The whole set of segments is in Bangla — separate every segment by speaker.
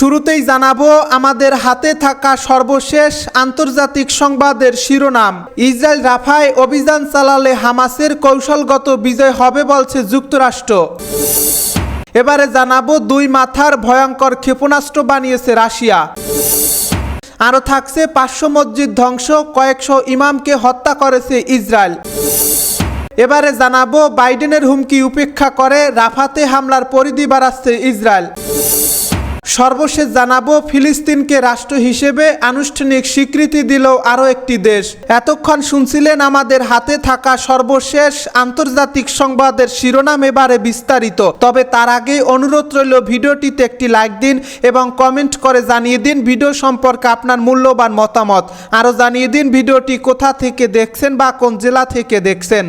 Speaker 1: শুরুতেই জানাব, আমাদের হাতে থাকা সর্বশেষ আন্তর্জাতিক সংবাদের শিরোনাম। ইসরায়েল রাফায় অভিযান চালালে হামাসের কৌশলগত বিজয় হবে বলছে যুক্তরাষ্ট্র। এবারে জানাব, দুই মাথার ভয়ঙ্কর ক্ষেপণাস্ত্র বানিয়েছে রাশিয়া। আরও থাকছে, পাঁচশো মসজিদ ধ্বংস, কয়েকশো ইমামকে হত্যা করেছে ইসরায়েল। এবারে জানাব, বাইডেনের হুমকি উপেক্ষা করে রাফাতে হামলার পরিধি বাড়াচ্ছে ইসরায়েল। সর্বশেষ জানাব, ফিলিস্তিনকে রাষ্ট্র হিসেবে আনুষ্ঠানিক স্বীকৃতি দিল আরও একটি দেশ। এতক্ষণ শুনছিলেন আমাদের হাতে থাকা সর্বশেষ আন্তর্জাতিক সংবাদের শিরোনাম এবারে বিস্তারিত। তবে তার আগে অনুরোধ রইল ভিডিওটিতে একটি লাইক দিন এবং কমেন্ট করে জানিয়ে দিন ভিডিও সম্পর্কে আপনার মূল্যবান মতামত। আরও জানিয়ে দিন ভিডিওটি কোথা থেকে দেখছেন বা কোন জেলা থেকে দেখছেন।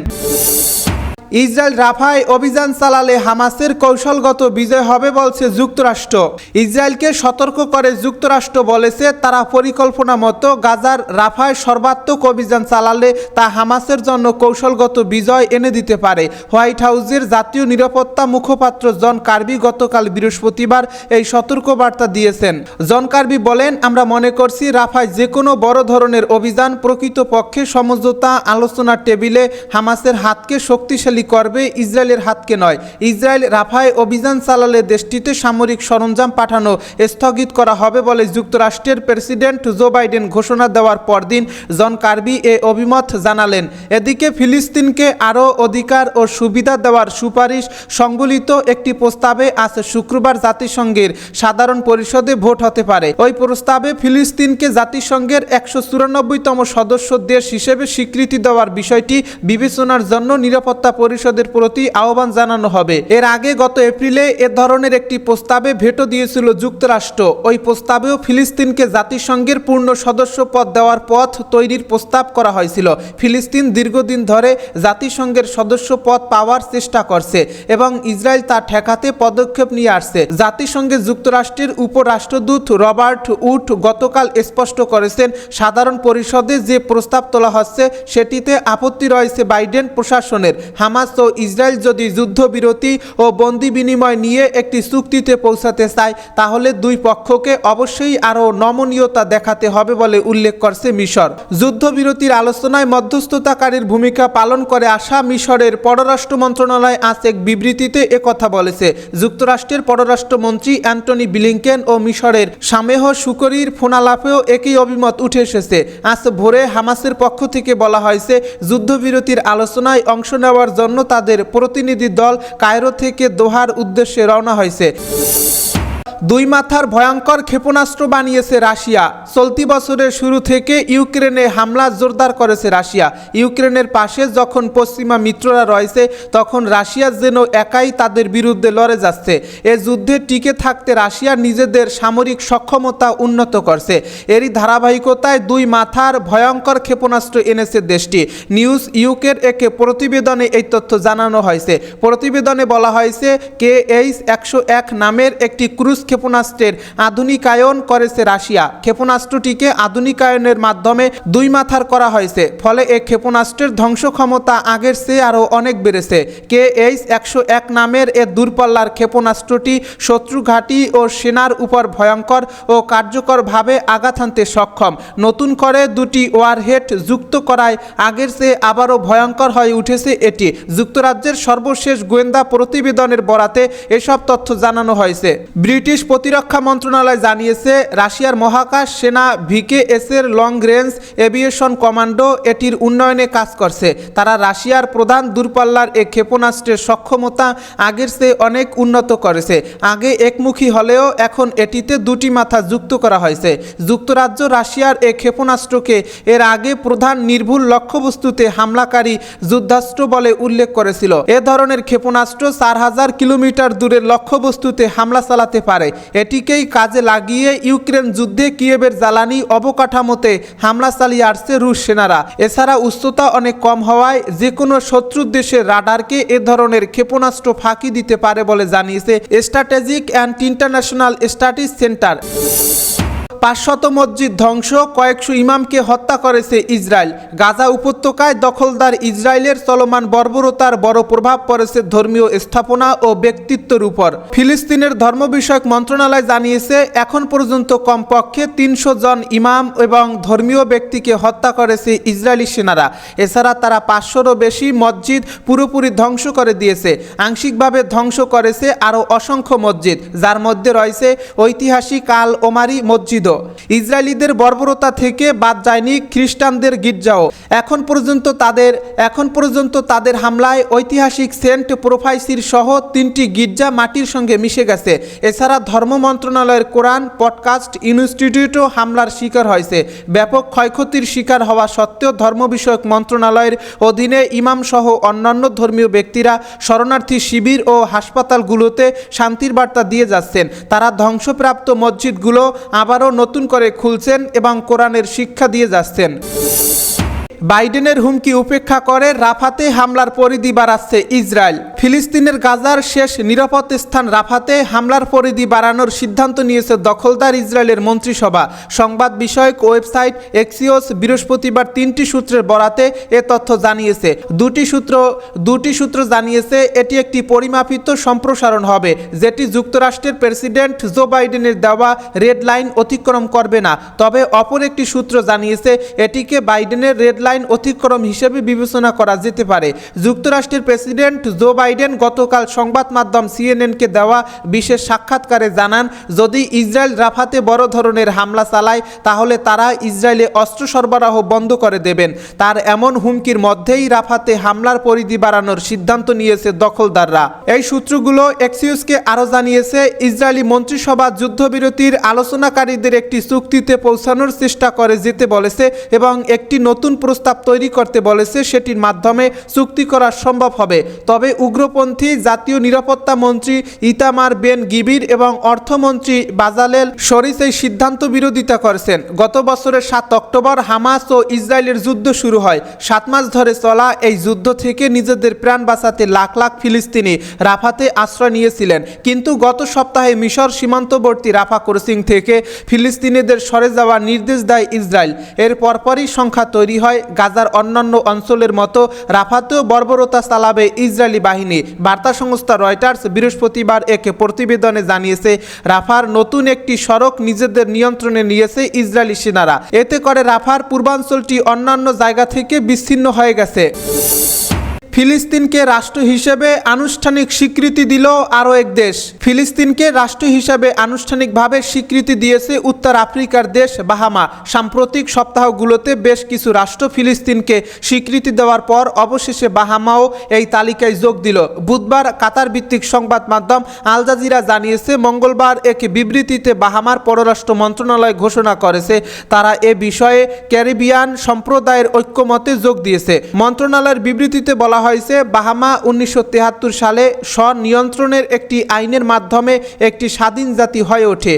Speaker 1: ইসরায়েল রাফায় অভিযান চালালে হামাসের কৌশলগত বিজয় হবে বলছে যুক্তরাষ্ট্র। ইসরায়েলকে সতর্ক করে যুক্তরাষ্ট্র বলেছে, তারা পরিকল্পনা মতো গাজার রাফায় সর্বাত্মক অভিযান চালালে তা হামাসের জন্য কৌশলগত বিজয় এনে দিতে পারে। হোয়াইট হাউসের জাতীয় নিরাপত্তা মুখপাত্র জন কার্বি গতকাল বৃহস্পতিবার এই সতর্কবার্তা দিয়েছেন। জন কার্বি বলেন, আমরা মনে করছি রাফায় যে কোনো বড় ধরনের অভিযান প্রকৃতপক্ষে সমঝোতা আলোচনার টেবিলে হামাসের হাতকে শক্তিশালী করবে ইসরায়েলের হাতকে নয়। ইসরায়েল রাফায় অভিযান চালালে দেশটিতে সামরিক সরঞ্জাম পাঠানো স্থগিত করা হবে বলে যুক্তরাষ্ট্রের প্রেসিডেন্ট জো বাইডেন ঘোষণা দেওয়ার পরদিন জন কার্বি এ অভিমত জানালেন। এদিকে ফিলিস্তিনকে আরও অধিকার ও সুবিধা দেওয়ার সুপারিশ সংবলিত একটি প্রস্তাবে আজ শুক্রবার জাতিসংঘের সাধারণ পরিষদে ভোট হতে পারে। ওই প্রস্তাবে ফিলিস্তিনকে জাতিসংঘের একশো চুরানব্বইতম সদস্য দেশ হিসেবে স্বীকৃতি দেওয়ার বিষয়টি বিবেচনার জন্য নিরাপত্তা পরিষদের প্রতি আহ্বান জানানো হবে। এর আগে গত এপ্রিলে এ ধরনের একটি প্রস্তাবে ভেটো দিয়েছিল যুক্তরাষ্ট্র। ওই প্রস্তাবেও ফিলিস্তিনকে জাতিসংঘের পূর্ণ সদস্য পদ দেওয়ার পথ তৈরির প্রস্তাব করা হয়েছিল। ফিলিস্তিন দীর্ঘদিন ধরে জাতিসংঘের সদস্য পদ পাওয়ার চেষ্টা করছে এবং ইসরায়েল তা ঠেকাতে পদক্ষেপ নিয়ে আসছে। জাতিসংঘে যুক্তরাষ্ট্রের উপরাষ্ট্রদূত রবার্ট উড গতকাল স্পষ্ট করেছেন, সাধারণ পরিষদে যে প্রস্তাব তোলা হচ্ছে সেটিতে আপত্তি রয়েছে বাইডেন প্রশাসনের। হামাস ও ইসরায়েল যদি যুদ্ধবিরতি ও বন্দি বিনিময় নিয়ে একটি চুক্তিতে পৌঁছাতে চায়, তাহলে দুই পক্ষকে অবশ্যই আরও নমনীয়তা দেখাতে হবে বলে উল্লেখ করছে মিশর। যুদ্ধবিরতির আলোচনায় মধ্যস্থতাকারীর ভূমিকা পালন করে আসা মিশরের পররাষ্ট্র মন্ত্রণালয় আজ এক বিবৃতিতে একথা বলেছে। যুক্তরাষ্ট্রের পররাষ্ট্রমন্ত্রী অ্যান্টনি বিলিংকেন ও মিশরের সামেহ সুকরির ফোনালাপেও একই অভিমত উঠে এসেছে। আজ ভোরে হামাসের পক্ষ থেকে বলা হয়েছে, যুদ্ধবিরতির আলোচনায় অংশ নেওয়ার জন্য তাদের প্রতিনিধি দল কায়রো থেকে দোহার উদ্দেশ্যে রওনা হয়েছে। দুই মাথার ভয়ঙ্কর ক্ষেপণাস্ত্র বানিয়েছে রাশিয়া। চলতি বছরের শুরু থেকে ইউক্রেনে হামলা জোরদার করেছে রাশিয়া। ইউক্রেনের পাশে যখন পশ্চিমা মিত্ররা রয়েছে, তখন রাশিয়া যেন একাই তাদের বিরুদ্ধে লড়ে যাচ্ছে। এ যুদ্ধে টিকে থাকতে রাশিয়া নিজেদের সামরিক সক্ষমতা উন্নত করছে। এরই ধারাবাহিকতায় দুই মাথার ভয়ঙ্কর ক্ষেপণাস্ত্র এনেছে দেশটি। নিউজ ইউকের একে প্রতিবেদনে এই তথ্য জানানো হয়েছে। প্রতিবেদনে বলা হয়েছে, কে এইচ একশো এক নামের একটি ক্রুজ ক্ষেপণাস্ত্রের আধুনিকায়ন করেছে রাশিয়া। ক্ষেপণাস্ত্রটিকে আধুনিকায়নের মাধ্যমে দুই মাথার করা হয়েছে, ফলে এই ক্ষেপণাস্ত্রের ধ্বংস ক্ষমতা আগের চেয়ে আরও অনেক বেড়েছে। কে এইচ একশো এক নামের এ দূরপাল্লার ক্ষেপণাস্ত্রটি শত্রু ঘাঁটি ও সেনার উপর ভয়ঙ্কর ও কার্যকরভাবে আঘাত হানতে সক্ষম। নতুন করে দুটি ওয়ারহেড যুক্ত করায় আগের চেয়ে আবারও ভয়ঙ্কর হয়ে উঠেছে এটি। যুক্তরাজ্যের সর্বশেষ গোয়েন্দা প্রতিবেদনের বরাতে এসব তথ্য জানানো হয়েছে। ব্রিটিশ প্রতিরক্ষা মন্ত্রণালয় জানিয়েছে, রাশিয়ার মহাকাশ সেনা ভিকেএস এর লং রেঞ্জ এভিয়েশন কমান্ডো এটির উন্নয়নে কাজ করছে। তারা রাশিয়ার প্রধান দূরপাল্লার এ ক্ষেপণাস্ত্রের সক্ষমতা আগের চেয়ে অনেক উন্নত করেছে। আগে একমুখী হলেও এখন এটিতে দুটি মাথা যুক্ত করা হয়েছে। যুক্তরাজ্য রাশিয়ার এ ক্ষেপণাস্ত্রকে এর আগে প্রধান নির্ভুল লক্ষ্যবস্তুতে হামলাকারী যুদ্ধাস্ত্র বলে উল্লেখ করেছিল। এ ধরনের ক্ষেপণাস্ত্র চার হাজার কিলোমিটার দূরের লক্ষ্যবস্তুতে হামলা চালাতে পারে। এটিকেই কাজে লাগিয়ে ইউক্রেন যুদ্ধে কিয়েবের জ্বালানি অবকাঠামোতে হামলা চালিয়ে আসছে রুশ সেনারা। এছাড়া উচ্চতা অনেক কম হওয়ায় যে কোনো শত্রুর দেশের রাডারকে এ ধরনের ক্ষেপণাস্ত্র ফাঁকি দিতে পারে বলে জানিয়েছে strategic and international studies centre. পাঁচশত মসজিদ ধ্বংস, কয়েকশো ইমামকে হত্যা করেছে ইসরায়েল। গাজা উপত্যকায় দখলদার ইসরায়েলের চলমান বর্বরতার বড় প্রভাব পড়েছে ধর্মীয় স্থাপনা ও ব্যক্তিত্বের উপর। ফিলিস্তিনের ধর্ম বিষয়ক মন্ত্রণালয় জানিয়েছে, এখন পর্যন্ত কমপক্ষে তিনশো জন ইমাম এবং ধর্মীয় ব্যক্তিকে হত্যা করেছে ইসরায়েলি সেনারা। এছাড়া তারা পাঁচশোরও বেশি মসজিদ পুরোপুরি ধ্বংস করে দিয়েছে। আংশিকভাবে ধ্বংস করেছে আরও অসংখ্য মসজিদ, যার মধ্যে রয়েছে ঐতিহাসিক আল ওমারি মসজিদও। ইসরায়েলিদের বর্বরতা থেকে বাদ যায়নি খ্রিস্টানদের গির্জাও। এখন পর্যন্ত তাদের এখন পর্যন্ত তাদের হামলায় ঐতিহাসিক সেন্ট প্রোফাইসির সহ তিনটি গির্জা মাটির সঙ্গে মিশে গেছে। এছাড়া ধর্ম মন্ত্রণালয়ের কোরআন, পডকাস্ট, ইনস্টিটিউটও হামলার শিকার হয়েছে। ব্যাপক ক্ষয়ক্ষতির শিকার হওয়া সত্ত্বেও ধর্ম বিষয়ক মন্ত্রণালয়ের অধীনে ইমাম সহ অন্যান্য ধর্মীয় ব্যক্তিরা শরণার্থী শিবির ও হাসপাতালগুলোতে শান্তির বার্তা দিয়ে যাচ্ছেন। তারা ধ্বংসপ্রাপ্ত মসজিদগুলো আবারও নতুন করে খুলছেন এবং কোরআনের শিক্ষা দিয়ে যাচ্ছেন। বাইডেনের হুমকি উপেক্ষা করে রাফাতে হামলার পরিধি বাড়াচ্ছে ইসরায়েল। ফিলিস্তিনের গাজার শেষ নিরাপদ স্থান রাফাতে হামলার পরিধি বাড়ানোর সিদ্ধান্ত নিয়েছে দখলদার ইসরায়েলের মন্ত্রিসভা। সংবাদ বিষয়ক ওয়েবসাইট এক্সিওস বৃহস্পতিবার তিনটি সূত্রের বরাতে এ তথ্য জানিয়েছে। দুটি সূত্র দুটি সূত্র জানিয়েছে এটি একটি পরিমাপিত সম্প্রসারণ হবে, যেটি যুক্তরাষ্ট্রের প্রেসিডেন্ট জো বাইডেনের দেওয়া রেড লাইন অতিক্রম করবে না। তবে অপর একটি সূত্র জানিয়েছে, এটিকে বাইডেনের রেড লাইন অতিক্রম হিসেবে বিবেচনা করা যেতে পারে। যুক্তরাষ্ট্রের প্রেসিডেন্ট জো বাইডেন গতকাল সংবাদ মাধ্যম সিএনএনকে দেওয়া বিশেষ সাক্ষাৎকারে জানান, যদি ইসরায়েল রাফাতে বড় ধরনের হামলা চালায়, তাহলে তারা ইসরায়েলে অস্ত্র সরবরাহ বন্ধ করে দেবেন। তার এমন হুমকির মধ্যেই রাফাতে হামলার পরিধি বাড়ানোর সিদ্ধান্ত নিয়েছে দখলদাররা। এই সূত্রগুলো এক্সিউসকে আরও জানিয়েছে, ইসরায়েলি মন্ত্রিসভা যুদ্ধবিরতির আলোচনাকারীদের একটি চুক্তিতে পৌঁছানোর চেষ্টা করে যেতে বলেছে এবং একটি নতুন প্রস্তাব তৈরি করতে বলেছে, সেটির মাধ্যমে চুক্তি করা সম্ভব হবে। তবে উগ্রপন্থী, জাতীয় নিরাপত্তা মন্ত্রী ইতামার বেন গিবির এবং অর্থমন্ত্রী বাজালেল শরিস এই সিদ্ধান্ত বিরোধিতা করেছেন। গত বছরের সাত অক্টোবর হামাস ও ইসরায়েলের যুদ্ধ শুরু হয়। সাত মাস ধরে চলা এই যুদ্ধ থেকে নিজেদের প্রাণ বাঁচাতে লাখ লাখ ফিলিস্তিনি রাফাতে আশ্রয় নিয়েছিলেন। কিন্তু গত সপ্তাহে মিশর সীমান্তবর্তী রাফা ক্রসিং থেকে ফিলিস্তিনিদের সরে যাওয়ার নির্দেশ দেয় ইসরায়েল। এর পরপরই সংখ্যা তৈরি হয় গাজার অন্যান্য অঞ্চলের মতো রাফাতেও বর্বরতা চালাবে ইসরায়েলি বাহিনী। বার্তা সংস্থা রয়টার্স বৃহস্পতিবার এক প্রতিবেদনে জানিয়েছে, রাফার নতুন একটি সড়ক নিজেদের নিয়ন্ত্রণে নিয়েছে ইসরায়েলি সেনারা। এতে করে রাফার পূর্বাঞ্চলটি অন্যান্য জায়গা থেকে বিচ্ছিন্ন হয়ে গেছে। ফিলিস্তিনকে রাষ্ট্র হিসেবে আনুষ্ঠানিক স্বীকৃতি দিল আরও এক দেশ। ফিলিস্তিনকে রাষ্ট্র হিসেবে আনুষ্ঠানিকভাবে স্বীকৃতি দিয়েছে উত্তর আফ্রিকার দেশ বাহামা। সাম্প্রতিক সপ্তাহগুলোতে বেশ কিছু রাষ্ট্র ফিলিস্তিনকে স্বীকৃতি দেওয়ার পর অবশেষে বাহামাও এই তালিকায় যোগ দিল। বুধবার কাতার ভিত্তিক সংবাদ মাধ্যম আল জাজিরা জানিয়েছে, মঙ্গলবার এক বিবৃতিতে বাহামার পররাষ্ট্র মন্ত্রণালয় ঘোষণা করেছে, তারা এ বিষয়ে ক্যারিবিয়ান সম্প্রদায়ের ঐক্যমতে যোগ দিয়েছে। মন্ত্রণালয়ের বিবৃতিতে বলা হয়েছে বাহামা উনিশশো সালে স্বনিয়ন্ত্রণের একটি আইনের মাধ্যমে একটি স্বাধীন জাতি হয়ে ওঠে।